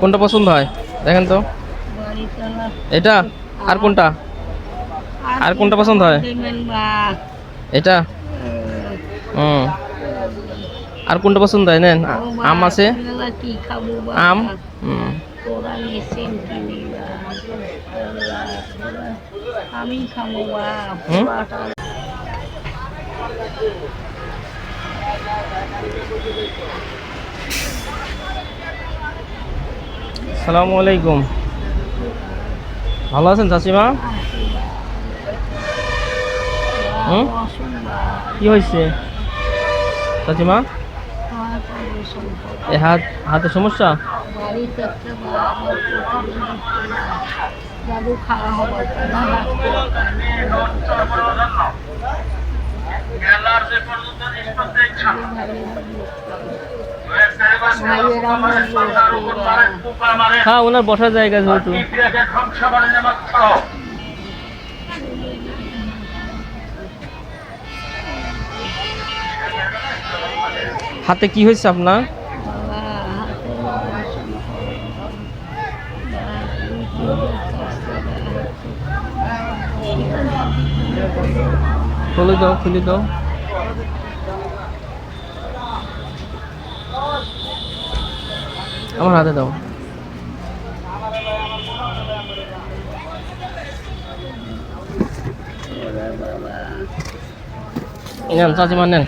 কোনটা পছন্দ হয়? দেখেন তো। এটা? আর কোনটা? আর কোনটা পছন্দ হয়? এটা? হুম। আর কোনটা পছন্দ হয়? নেন আম আছে। কি খাব আম? হুম। আমি খাব বা হুম? পোড়াটা সালামু আলাইকুম। ভালো আছেন চাচিমা? হুম? কি হয়েছে? চাচিমা? এ হাত, হাতে সমস্যা? হ্যাঁ ওনার বসার জায়গা যেহেতু। হাতে কি হয়েছে আপনার? খুলে দাও খুলে দাও। আমার হাতে দাও। নেন চাচিমা নেন।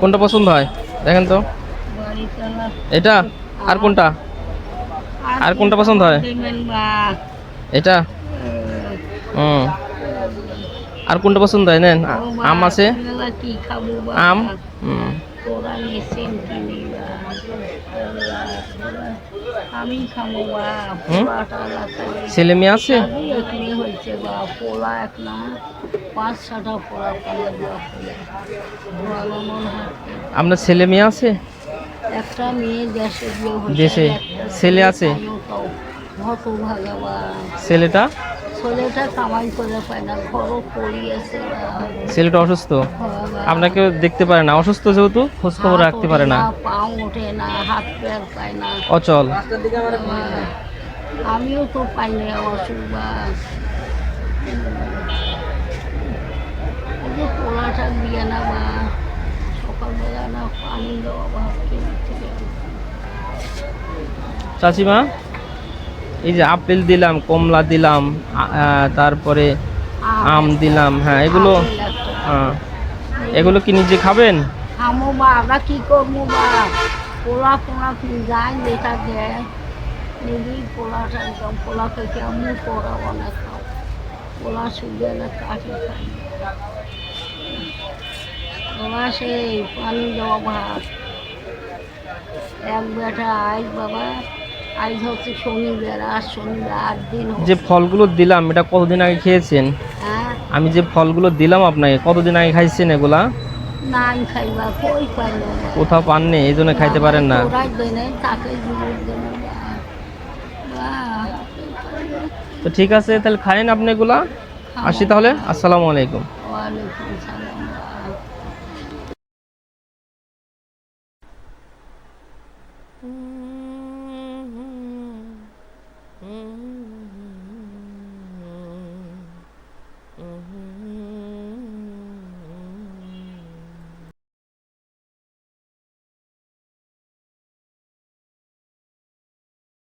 কোনটা পছন্দ হয়? দেখেন তো। এটা? আর কোনটা? আর কোনটা পছন্দ হয়? এটা? হুম। আর কোনটা পছন্দ হয়? নেন, আম আছে। কি খাব আম? তোরা কিনি আমি খাব? ছেলে মেয়ে আছে? এখানে হয়েছে বা পোলা এক না পাঁচ ছটা পোলা আপনার ছেলে মেয়ে আছে? একটা মেয়ে দেশে দেশে? ছেলে আছে? ছেলেটা? ছেলেটা কামাই করে পায় না ঘরও পড়িয়েছে ছেলেটা অসুস্থ? বাবা, আপনাকে দেখতে পারে না। অসুস্থ যেহেতু খোঁজ খবর রাখতে পারে না। পা ওঠে না হাত প্যার পায় না। অচল। হ্যাঁ, আমিও তো পাই না অসুখ বা পোলাটা দিয়ে না বা সকালবেলা না পানি দেওয়া চাচিমা এই যে আপেল দিলাম কমলা দিলাম তারপরে আম দিলাম। হ্যাঁ এগুলো হ্যাঁ এগুলো কি নিজে খাবেন? আমো কি করব পোলা পোলা কি যাই যেটা দেয়। নিজেই পোলাটা একদম পোলা আমি পোড়া অনেক খাও। পোলা শুকিয়ে না কাঠি খাই। পোলা সেই পানি দেওয়া ভাত। এক বেটা আইস বাবা আইস হচ্ছে শনিবার আর শনিবার আট দিন যে ফলগুলো দিলাম এটা কতদিন আগে খেয়েছেন? হ্যাঁ? আমি যে ফলগুলো দিলাম আপনাকে কতদিন আগে খাইছেন এগুলা। কোথাও পাননি এই জন্য খাইতে পারেন না। তো ঠিক আছে তাহলে খাইন আপনি এগুলা। আসি তাহলে আসসালামু আলাইকুম। বা।